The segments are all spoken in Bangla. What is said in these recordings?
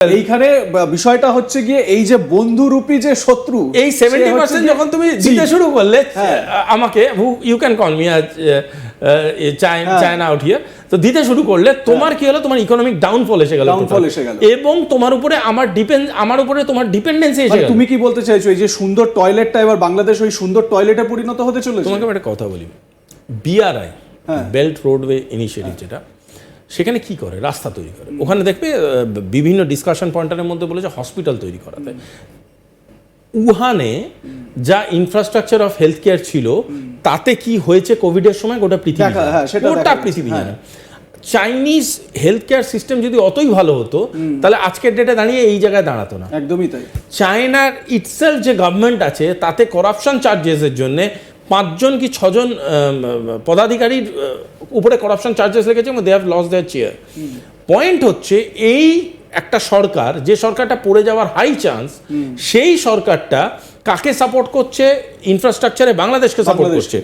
এইখানে বিষয়টা হচ্ছে গিয়ে এই যে বন্ধুরূপী যে শত্রু এই সেভেন্টি পার্সেন্ট যখন তুমি জি। দিতে শুরু করলে হ্যাঁ। আমাকে ইউ ক্যান কল মি আজ হ্যাঁ। চায়না হিয়ার তো দিতে শুরু করলে তোমার কি হলো তোমার ইকোনমিক ডাউনফল এসে গেল total। এসে গেল। এবং তোমার উপরে আমার ডিপেন্ড আমার উপরে তোমার ডিপেন্ডেন্সি এসে মানে তুমি কি বলতে চাইছো এই যে সুন্দর টয়লেটটা এবার বাংলাদেশ ওই সুন্দর টয়লেটে পরিণত হতে চলেছে তোমাকে একটা কথা বলি বিআরআই হ্যাঁ। বেল্ট রোডওয়ে ইনিশিয়েটিভ যেটা সেখানে কি করে? রাস্তা তৈরি করে। ওখানে দেখবে বিভিন্ন ডিসকাশন পয়েন্টারের মধ্যে বলেছে হসপিটাল তৈরি করাতে। উহানে যা ইনফ্রাস্ট্রাকচার অফ হেলথ কেয়ার ছিল তাতে কি হয়েছে কোভিডের সময়? গোটা পৃথিবী। হ্যাঁ, গোটা পৃথিবী জানে। চাইনিজ হেলথ কেয়ার সিস্টেম যদি অতই ভালো হতো তাহলে আজকের ডেটে দাঁড়িয়ে এই জায়গায় দাঁড়াতো না। একদমই তাই। চায়নার ইটসেলফ যে গভর্নমেন্ট আছে তাতে করাপশন চার্জেসের জন্য পাঁচজন কি ছজন পদাধিকারীর উপরে করাপশন চার্জেস লেগেছে এবং they have lost their chair point হচ্ছে এই একটা সরকার যে সরকারটা পড়ে যাওয়ার হাই চান্স সেই সরকারটা কাকে সাপোর্ট করছে? ইনফ্রাস্ট্রাকচারে বাংলাদেশকে সাপোর্ট করছে।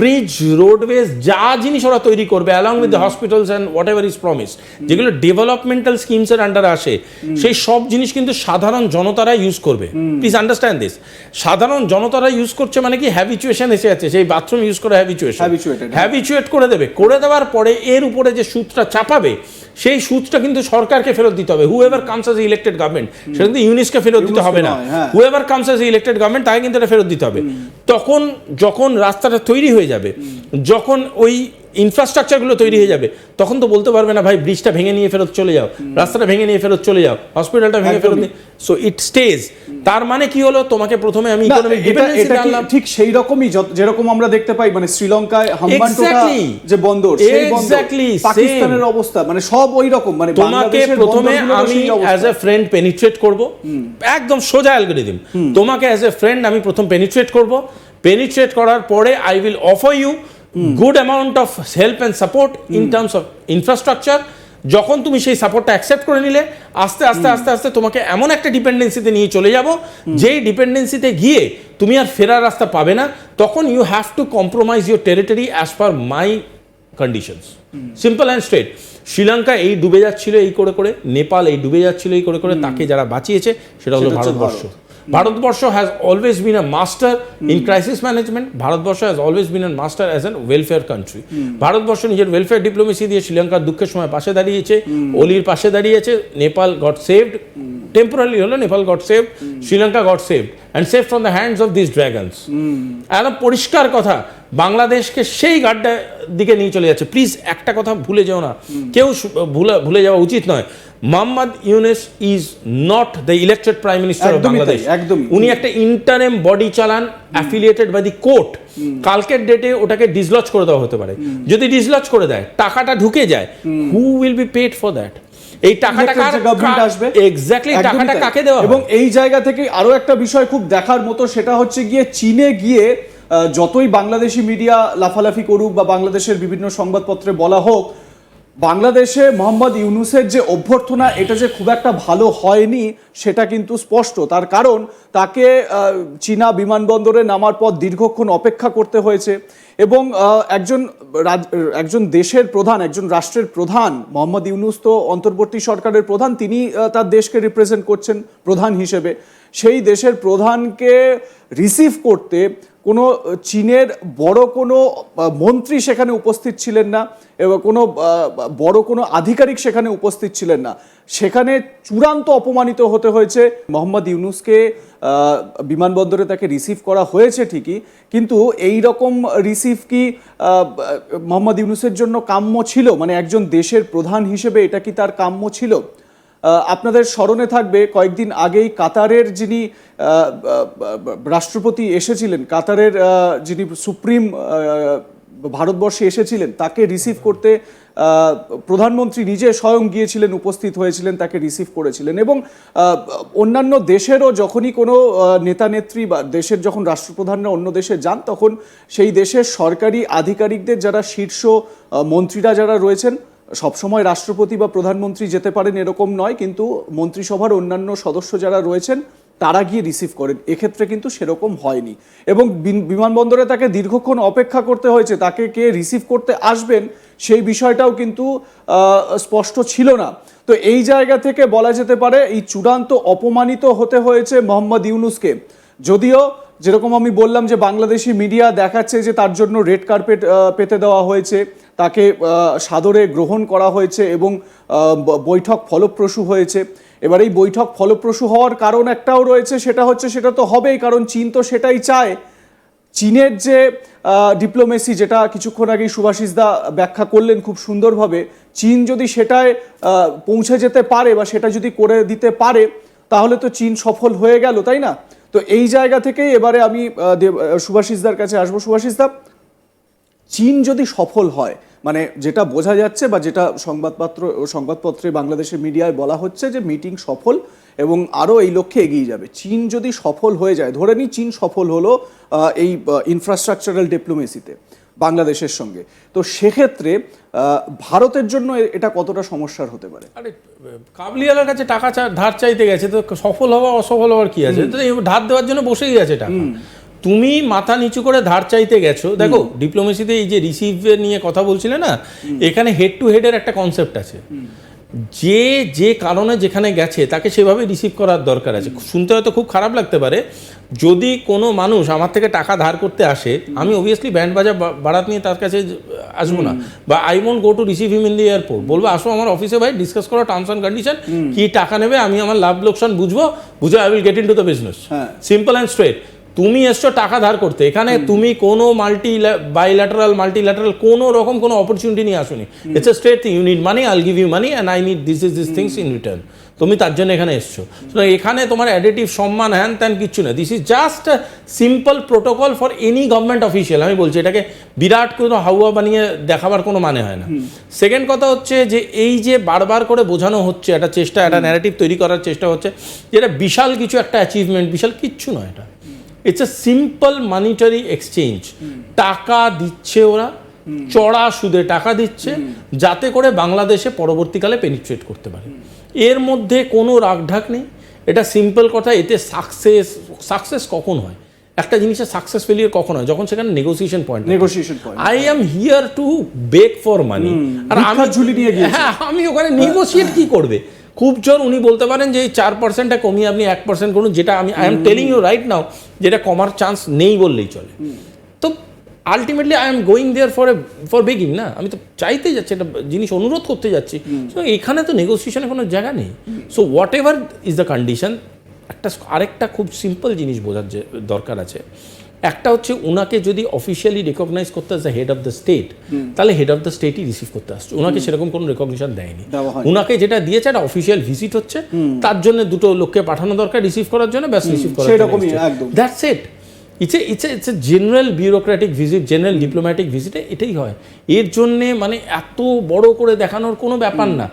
ব্রিজ রোডওয়েজ যা জিনিস ওরা তৈরি করবে along with the hospitals and whatever is promise যেগুলো ডেভেলপমেন্টাল স্কিমসের আন্ডারে আসে সেই সব জিনিস কিন্তু সাধারণ জনতারা ইউজ করবে। প্লিজ আন্ডারস্ট্যান্ড দিস সাধারণ জনতারা ইউজ করছে মানে কি হ্যাবিচুয়েশন এসে আছে সেই বাথরুম ইউজ করে হ্যাবিচুয়েশন হ্যাঁ। হ্যাবিচুয়েট করে দেবে। করে দেওয়ার পরে এর উপরে যে সুদটা চাপাবে সেই সুদটা কিন্তু সরকারকে ফেরত দিতে হবে। Whoever comes as elected government সেটা কিন্তু ইউনিসকে ফেরত দিতে হবে না। হ্যাঁ। Whoever comes as elected government তাকে কিন্তু এটা ফেরত দিতে হবে। তখন যখন রাস্তাটা তৈরি হয়ে যাবে যখন ওই ইনফ্রাস্ট্রাকচারগুলো তৈরি হয়ে যাবে। তখন তো বলতে পারবে না ভাই ব্রিজটা ভেঙে নিয়ে ফেরত চলে যাও রাস্তাটা ভেঙে নিয়ে ফেরত চলে যাও হসপিটালটা ভেঙে ফেরত। সো ইট স্টেজ তার মানে কি হলো? তোমাকে প্রথমে আমি ইকোনমিক ডিপেন্ডেন্সি এটা ঠিক সেই রকমই যেরকম আমরা দেখতে পাই মানে শ্রীলঙ্কায় হাম্বানটোটা যে বন্দর সেই বন্দর। পাকিস্তানের অবস্থা মানে সব ওই রকম মানে তোমাকে প্রথমে আমি অ্যাজ এ ফ্রেন্ড পেনিট্রেট করব। একদম সোজা অ্যালগোরিদম তোমাকে অ্যাজ এ ফ্রেন্ড আমি প্রথম পেনিট্রেট করব। পেনিট্রেট করার পরে I will offer you good amount of help and support in terms of infrastructure যখন তুমি সেই সাপোর্টটা অ্যাকসেপ্ট করে নিলে আস্তে আস্তে আস্তে আস্তে তোমাকে এমন একটা ডিপেন্ডেন্সিতে নিয়ে চলে যাব যেই ডিপেন্ডেন্সিতে গিয়ে তুমি আর ফেরার রাস্তা পাবে না তখন you have to compromise your territory as per my conditions simple and straight Sri Lanka এই ডুবে যাচ্ছিল এই করে করে নেপাল এই ডুবে যাচ্ছিল এই করে করে তাকে যারা বাঁচিয়েছে সেটা হলো Bharatvarsha. Bharatvarsha has always been a master in crisis management Bharatvarsha has always been a master as an welfare country Bharatvarsha নিজের ওয়েলফেয়ার ডিপ্লোমেসি দিয়ে শ্রীলঙ্কার দুঃখের সময় পাশে দাঁড়িয়েছে অলির পাশে দাঁড়িয়েছে নেপাল গট সেভড টেম্পোরারি হলো Nepal got save Sri Lanka got saved and save from the hands of this dragons একদম পরিষ্কার কথা বাংলাদেশকে সেই গাড্ডার দিকে নিয়ে চলে যাচ্ছে। প্লিজ একটা কথা ভুলে যেও না। কেউ ভুলে ভুলে যাওয়া উচিত নয়। Mohammad Yunus is not the elected prime minister of Bangladesh একদমই। উনি একটা ইন্টারেম বডি চালান অ্যাফিলিয়েটেড বাই দি কোর্ট কালকের ডেটে ওটাকে ডিসলজ করে দেওয়া হতে পারে। যদি ডিসলজ করে দেয় টাকাটা ঢুকে যায় who will be paid for that এই টাকাটা গভর্নমেন্ট আসবে এক্স্যাক্টলি টাকাটা কাকে দেওয়া এবং এই জায়গা থেকে আরও একটা বিষয় খুব দেখার মতো সেটা হচ্ছে গিয়ে চীনে গিয়ে যতই বাংলাদেশি মিডিয়া লাফালাফি করুক বা বাংলাদেশের বিভিন্ন সংবাদপত্রে বলা হোক বাংলাদেশে মোহাম্মদ ইউনুসের যে অভ্যর্থনা, এটা যে খুব একটা ভালো হয়নি, সেটা কিন্তু স্পষ্ট। তার কারণ, তাকে চীনা বিমানবন্দরে নামার পর দীর্ঘক্ষণ অপেক্ষা করতে হয়েছে এবং একজন একজন দেশের প্রধান, একজন রাষ্ট্রের প্রধান, মোহাম্মদ ইউনুস তো অন্তর্বর্তী সরকারের প্রধান, তিনি তার দেশকে রিপ্রেজেন্ট করছেন প্রধান হিসেবে। সেই দেশের প্রধানকে রিসিভ করতে কোনো চীনের বড় কোনো মন্ত্রী সেখানে উপস্থিত ছিলেন না, এবং কোনো বড় কোনো আধিকারিক সেখানে উপস্থিত ছিলেন না। সেখানে চূড়ান্ত অপমানিত হতে হয়েছে। মোহাম্মদ ইউনুসকে বিমানবন্দরে তাকে রিসিভ করা হয়েছে ঠিকই, কিন্তু এই রকম রিসিভ কি মোহাম্মদ ইউনুসের জন্য কাম্য ছিল? মানে একজন দেশের প্রধান হিসেবে এটা কি তার কাম্য ছিল? আপনাদের স্মরণে থাকবে, কয়েকদিন আগেই কাতারের যিনি রাষ্ট্রপতি এসেছিলেন, কাতারের যিনি সুপ্রিম ভারতবর্ষে এসেছিলেন, তাকে রিসিভ করতে প্রধানমন্ত্রী নিজে স্বয়ং গিয়েছিলেন, উপস্থিত হয়েছিলেন, তাকে রিসিভ করেছিলেন এবং অন্যান্য দেশেরও যখনই কোনো নেতা নেত্রী বা দেশের যখন রাষ্ট্রপ্রধানরা অন্য দেশে যান, তখন সেই দেশের সরকারি আধিকারিকদের যারা শীর্ষ মন্ত্রীরা যারা রয়েছেন সবসময় রাষ্ট্রপতি বা প্রধানমন্ত্রী যেতে পারেন এরকম নয়, কিন্তু মন্ত্রিসভার অন্যান্য সদস্য যারা রয়েছেন, তারা গিয়ে রিসিভ করেন। এক্ষেত্রে কিন্তু সেরকম হয়নি। এবং বিন- বিমানবন্দরে তাকে দীর্ঘক্ষণ অপেক্ষা করতে হয়েছে, তাকে কে রিসিভ করতে আসবেন, সেই বিষয়টাও কিন্তু স্পষ্ট ছিল না। তো এই জায়গা থেকে বলা যেতে পারে, এই চূড়ান্ত অপমানিত হতে হয়েছে মোহাম্মদ ইউনুসকে। যদিও, যেরকম আমি বললাম যে বাংলাদেশি মিডিয়া দেখাচ্ছে যে তার জন্য রেড কার্পেট পেতে দেওয়া হয়েছে তাকে সাদরে গ্রহণ করা হয়েছে এবং বৈঠক ফলপ্রসূ হয়েছে। এবার এই বৈঠক ফলপ্রসূ হওয়ার কারণ একটাও রয়েছে, সেটা হচ্ছে সেটা তো হবেই, কারণ চীন তো সেটাই চায়। চীনের যে ডিপ্লোমেসি যেটা কিছুক্ষণ আগেই সুভাষিস দা ব্যাখ্যা করলেন খুব সুন্দরভাবে, চীন যদি সেটায় পৌঁছে যেতে পারে বা সেটা যদি করে দিতে পারে, তাহলে তো চীন সফল হয়ে গেল, তাই না? তো এই জায়গা থেকেই এবারে আমি সুভাষিসদার কাছে আসব। সুভাষিসদা চীন যদি সফল হয় মানে যেটা বোঝা যাচ্ছে বা যেটা সংবাদপত্র সংবাদপত্রে বাংলাদেশের মিডিয়ায় বলা হচ্ছে যে মিটিং সফল এবং আরও এই লক্ষ্যে এগিয়ে যাবে। চীন যদি সফল হয়ে যায় ধরে নিই চীন সফল হলো এই ইনফ্রাস্ট্রাকচারাল ডিপ্লোমেসিতে বাংলাদেশের সঙ্গে। তো সেক্ষেত্রে ভারতের জন্য এটা কতটা সমস্যার হতে পারে? আরে কাবলিওয়ালার কাছে টাকা ধার চাইতে গেছে তো সফল হওয়া অসফল হওয়ার কি আছে? ধার দেওয়ার জন্য বসেই আছে টাকা। তুমি মাথা নিচু করে ধার চাইতে গেছো দেখো ডিপ্লোমেসিতে এই যে রিসিভ নিয়ে কথা বলছিলে না এখানে হেড টু হেডের একটা কনসেপ্ট আছে। যে যে কারণে যেখানে গেছে তাকে সেভাবে রিসিভ করার দরকার আছে। শুনতে হয়তো খুব খারাপ লাগতে পারে যদি কোনো মানুষ আমার থেকে টাকা ধার করতে আসে আমি অবভিয়াসলি ব্যান্ড বাজা বা- বারাত নিয়ে তার কাছে আসব না। বা I won't go to receive him in the airport বলব আসো আমার অফিসে ভাই ডিসকাস করো টার্মস অ্যান্ড কন্ডিশন কি টাকা নেবে আমি আমার লাভ লোকসান বুঝব বুঝে I will get into the business. Simple and straight তুমি এসছো টাকা ধার করতে। এখানে তুমি কোনো মাল্টি বাইল্যাটারাল মাল্টিল্যাটারাল কোনো রকম কোনো অপরচুনিটি নিয়ে আসুনি। It's a straight thing you need money I'll give you money and I need this is this things in return তুমি তার জন্য এখানে এসছো। সুতরাং এখানে তোমার অ্যাডিটিভ সম্মান হ্যান ত্যান কিচ্ছু না this is just simple protocol for any government official আমি বলছি এটাকে বিরাট কোনো হাওয়া বানিয়ে দেখাবার কোনো মানে হয় না। সেকেন্ড কথা হচ্ছে যে এই যে বারবার করে বোঝানো হচ্ছে একটা চেষ্টা একটা ন্যারেটিভ তৈরি করার চেষ্টা হচ্ছে যেটা বিশাল কিছু একটা অ্যাচিভমেন্ট বিশাল কিচ্ছু নয় এটা। It's a simple monetary exchange টাকা দিচ্ছে ওরা চড়া সুদে টাকা দিচ্ছে যাতে করে বাংলাদেশে পরবর্তীকালে পেনিট্রেট করতে পারে। এর মধ্যে কোনো রাগঢাক নেই। এটা সিম্পল কথা এতে সাকসেস সাকসেস কখন হয়? একটা জিনিসের সাকসেস ফেলিয়ার কখন হয়? যখন সেখানে negotiation point negotiation point I am here to beg for money আর আমি ঝুলি নিয়ে। হ্যাঁ আমি ওখানে নেগোসিয়েট কি করবে? খুব জোর উনি বলতে পারেন যে এই চার পার্সেন্টটা কমিয়ে আপনি এক পার্সেন্ট করুন যেটা আমি I am telling you right now যেটা কমার চান্স নেই বললেই চলে। তো ultimately I am going there for a for begging না? আমি তো চাইতে যাচ্ছি একটা জিনিস অনুরোধ করতে যাচ্ছি। So, এখানে তো নেগোসিয়েশনের কোনো জায়গা নেই। So whatever is the condition একটা আরেকটা খুব সিম্পল জিনিস বোঝার যে দরকার আছে। একটা হচ্ছে ওনাকে যদি অফিসিয়ালি রেকগনাইজ করতে আসে হেড অফ দ্য স্টেট তাহলে হেড অফ দ্য স্টেটই রিসিভ করতে আসছে। ওনাকে সেরকম কোনো রেকগনিশন দেয়নি। ওনাকে যেটা দিয়েছে একটা অফিসিয়াল ভিজিট হচ্ছে তার জন্য দুটো লোককে পাঠানো দরকার রিসিভ করার জন্য ব্যাস রিসিভ করার। That's it it's a it's it's a general bureaucratic visit general diplomatic ভিজিটে এটাই হয়। এর জন্যে মানে এত বড় করে দেখানোর কোনো ব্যাপার না।